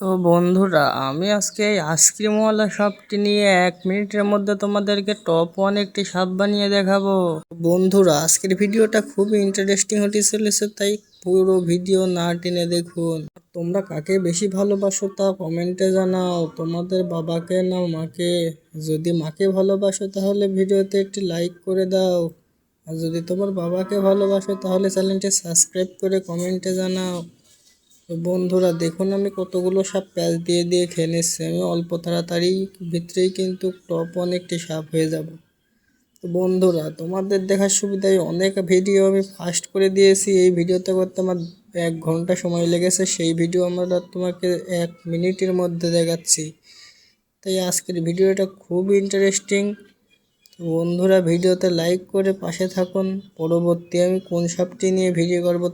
তো বন্ধুরা, আমি আজকে এই আইসক্রিমওয়ালা সাপটি নিয়ে এক মিনিটের মধ্যে তোমাদেরকে টপ ওয়ান একটি সাপ বানিয়ে দেখাবো। বন্ধুরা, আজকের ভিডিওটা খুবই ইন্টারেস্টিং হতে চলেছে, তাই পুরো ভিডিও না টেনে দেখুন। তোমরা কাকে বেশি ভালোবাসো তা কমেন্টে জানাও। তোমাদের বাবাকে না মাকে? যদি মাকে ভালোবাসো, তাহলে ভিডিওতে একটি লাইক করে দাও। আর যদি তোমার বাবাকে ভালোবাসো, তাহলে চ্যানেলটি সাবস্ক্রাইব করে কমেন্টে জানাও। তো বন্ধুরা, দেখুন আমি কতগুলো সাপ প্যাচ দিয়ে দিয়ে খেয়ে নিচ্ছি আমি অল্প তাড়াতাড়ি ভিতরেই কিন্তু টপ অনেকটি সাপ হয়ে যাব। তো বন্ধুরা, তোমাদের দেখার সুবিধায় অনেক ভিডিও আমি ফাস্ট করে দিয়েছি। এই ভিডিওতে করতে আমার এক ঘণ্টা সময় লেগেছে। সেই ভিডিও আমরা তোমাকে এক মিনিটের মধ্যে দেখাচ্ছি। তাই আজকের ভিডিওটা খুব ইন্টারেস্টিং বন্ধুরা, ভিডিওতে লাইক করে পাশে থাকুন। পরবর্তী আমি কোন সাপটি নিয়ে ভিডিও করব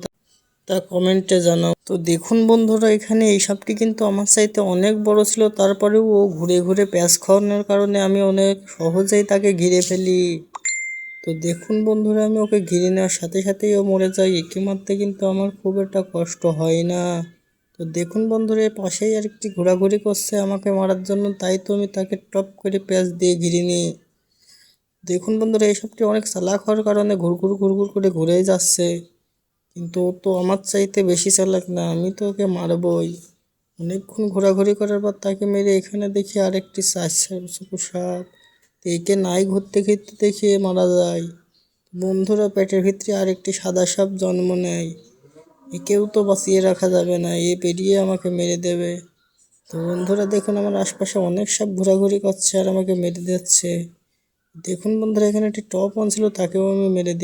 তা কমেন্টে জানাও। তো দেখুন বন্ধুরা, এখানে এই সাপটি কিন্তু আমার চাইতে অনেক বড় ছিল, তারপরেও ও ঘুরে ঘুরে প্যাঁচ খাওয়ানোর কারণে আমি অনেক সহজেই তাকে ঘিরে ফেলি। তো দেখুন বন্ধুরা, আমি ওকে ঘিরে নেওয়ার সাথে সাথেই ও মরে যায়, একে মারতে কিন্তু আমার খুব একটা কষ্ট হয় না। তো দেখুন বন্ধুরা পাশেই আর একটি ঘোরাঘুরি করছে আমাকে মারার জন্য, তাই তো আমি তাকে টপ করে প্যাঁচ দিয়ে ঘিরে নিই। দেখুন বন্ধুরা, এই সাপটি অনেক চালাক হওয়ার কারণে ঘুরঘুর ঘুরঘুর করে ঘুরেই যাচ্ছে। কিন্তু ও তো আমার চাইতে বেশি চালাক না, আমি তো ওকে মারবই। অনেকক্ষণ ঘোরাঘুরি করার পর তাকে মেরে এখানে দেখি আরেকটি চার সাপ একে নাই ঘুরতে ঘিরতে দেখিয়ে মারা যায়। বন্ধুরা পেটের ভিতরে আরেকটি সাদা সাপ জন্ম নেয়। একেও তো বাঁচিয়ে রাখা যাবে না, এ পেরিয়ে আমাকে মেরে দেবে। তো বন্ধুরা, দেখুন আমার আশপাশে অনেক সাপ ঘোরাঘুরি করছে আর আমাকে মেরে দিচ্ছে। দেখুন বন্ধুরা, এখানে একটি টপ অন ছিল তাকেও আমি মেরে দিই